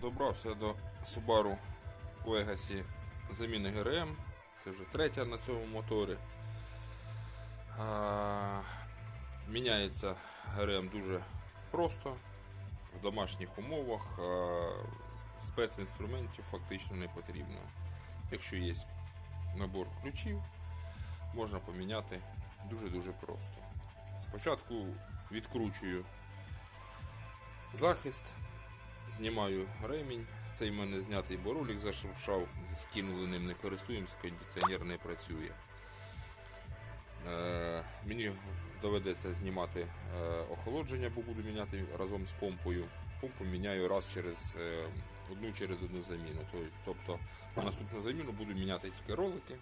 добрався до Subaru Legacy заміни ГРМ. Це вже третя на цьому моторі. А, міняється ГРМ дуже просто, в домашніх умовах. А, спецінструментів фактично не потрібно. Якщо є набор ключів, можна поміняти дуже-дуже просто. Спочатку відкручую захист, знімаю ремінь. Цей мене знятий боролік зашуршав, скинули ним, не користуємося, кондиціонер не працює. Е, мені доведеться знімати е, охолодження, бо буду міняти разом з помпою. Помпу міняю раз через е, одну через одну заміну. Тобто на наступну заміну буду міняти тільки ролики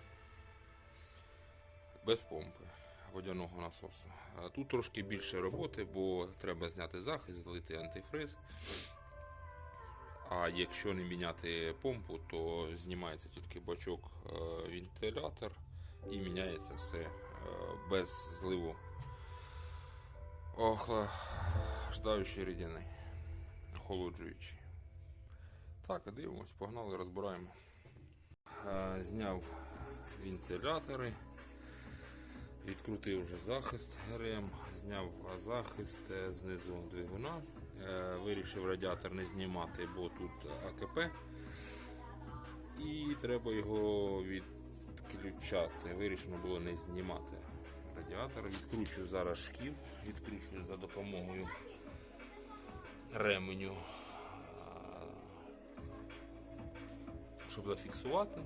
без помпи водяного насосу. Тут трошки більше роботи, бо треба зняти захист, злити антифриз. А якщо не міняти помпу, то знімається тільки бачок е, вентилятор і міняється все е, без зливу охлаждаючої рідини, охолоджуючої. Так, дивимось, погнали, розбираємо. Е, Зняв вентилятори. Відкрутив вже захист ГРМ, зняв захист е, знизу двигуна. Е, Вирішив радіатор не знімати, бо тут АКП. І треба його відключати. Вирішено було не знімати радіатор. Відкручую зараз шків, відкручую за допомогою ременю, е, щоб зафіксувати.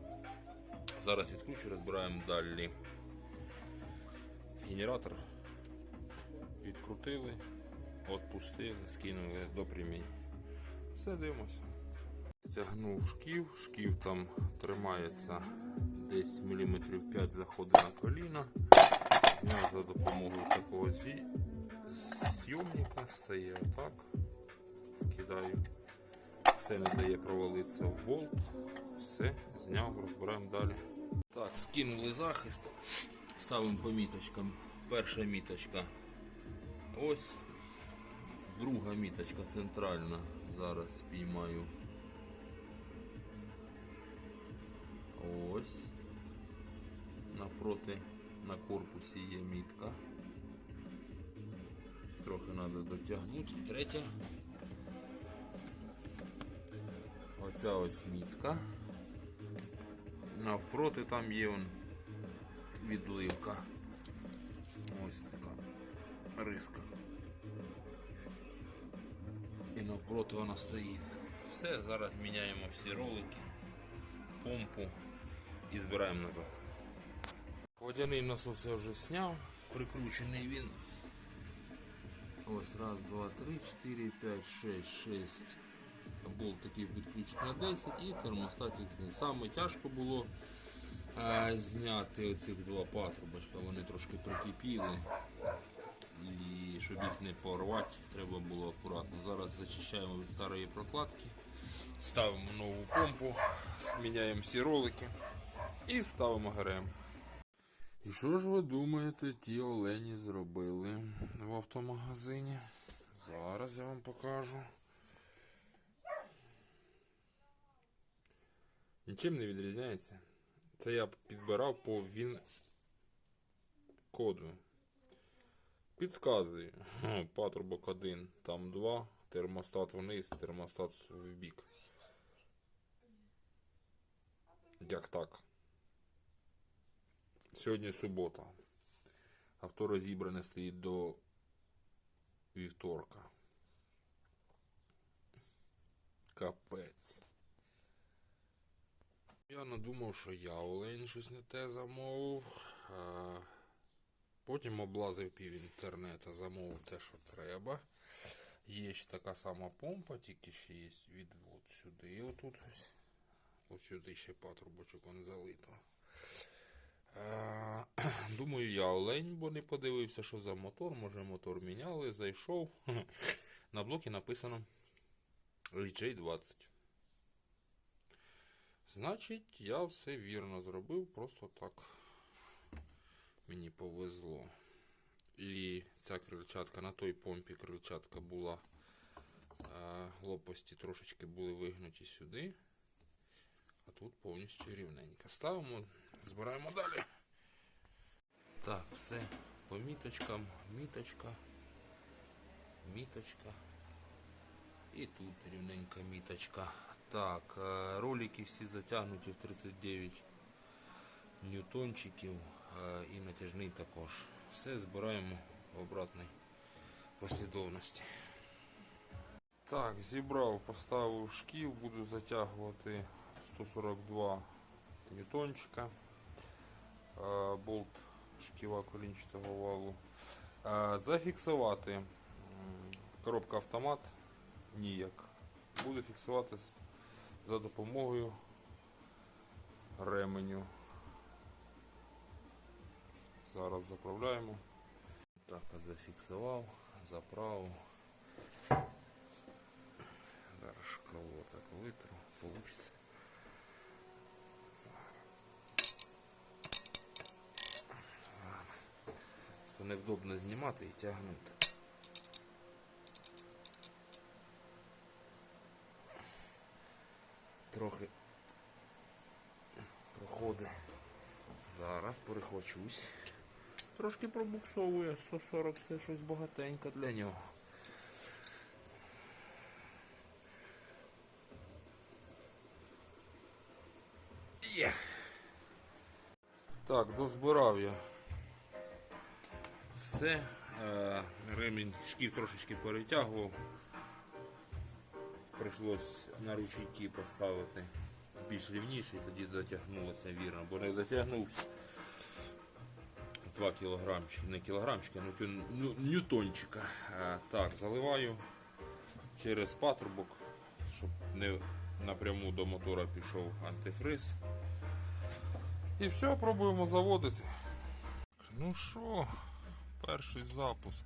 Зараз відкручую, розбираємо далі. Генератор відкрутили, відпустили, скинули до примінь. Все дивимося. Стягнув шків, шків там тримається десь міліметрів 5 заходить на коліна. Зняв за допомогою такого зі... зйомника, стає отак. Вкидаю. Це не дає провалитися в болт. Все, зняв, розбираємо далі. Так, скинули захист. Ставимо по міточкам. Перша міточка ось. Друга міточка центральна. Зараз спіймаю. Ось. Напроти на корпусі є мітка. Трохи треба дотягнути. Третя. Оця ось мітка. Навпроти там є он відливка. Риска. І навпроти вона стоїть. Все, зараз міняємо всі ролики, помпу і збираємо назад. Водяний насос я вже зняв, прикручений він. Ось, раз, два, три, чотири, п'ять, шесть, шесть. Болт такий підключений на 10 і термостатик знизу. Саме тяжко було а, зняти оцих два патрубочка, вони трошки прикипіли. Щоб їх не порвати, треба було акуратно. Зараз зачищаємо від старої прокладки, ставимо нову помпу, зміняємо всі ролики і ставимо ГРМ. І що ж ви думаєте, ті олені зробили в автомагазині? Зараз я вам покажу. Нічим не відрізняється. Це я підбирав по він коду. Підказую. Патрубок 1, там 2, термостат вниз, термостат в бік. Як так? Сьогодні субота. Авто розібране стоїть до вівторка. Капець. Я надумав, що я олень щось не те замовив. Потім облазив пів інтернету, замовив те, що треба. Є ще така сама помпа, тільки ще є відвод сюди. І отут ось. Ось сюди ще патрубочок он залито. Е, Думаю, я олень, бо не подивився, що за мотор. Може мотор міняли, зайшов. На блокі написано HJ20. Значить, я все вірно зробив, просто так мені повезло. І ця крильчатка на той помпі крильчатка була лопасті трошечки були вигнуті сюди. А тут повністю рівненько. Ставимо, збираємо далі. Так, все. По міточкам, міточка, міточка. І тут рівненька міточка. Так, е, ролики всі затягнуті в 39 ньютончиків і натяжний також. Все збираємо в обратній послідовності. Так, зібрав, поставив шків, буду затягувати 142 ньютончика. Болт шківа колінчатого валу. Зафіксувати коробка автомат ніяк. Буду фіксувати за допомогою ременю. Зараз заправляємо. Так, от зафіксував, заправив. Зараз шкало так витру, получиться. Зараз. Це невдобно знімати і тягнути. Трохи проходить. Зараз перехвачусь. Трошки пробуксовує 140, це щось багатенько для нього. Є. Так, дозбирав я. Все. Е, ремінь шків трошечки перетягував. Прийшлось на ручейки поставити більш рівніший, тоді дотягнулося вірно, бо не дотягнув 2 кілограмчики, не кілограмчика, ну ню- ньютончика. Так, заливаю через патрубок, щоб не напряму до мотора пішов антифриз. І все, пробуємо заводити. Ну що, перший запуск.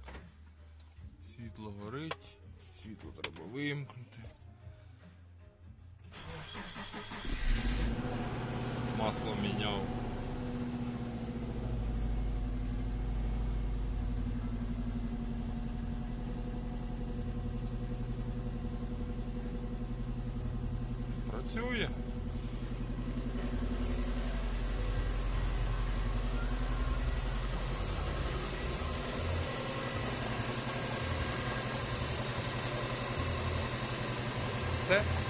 Світло горить, світло треба вимкнути. Масло міняв. Працює. Все.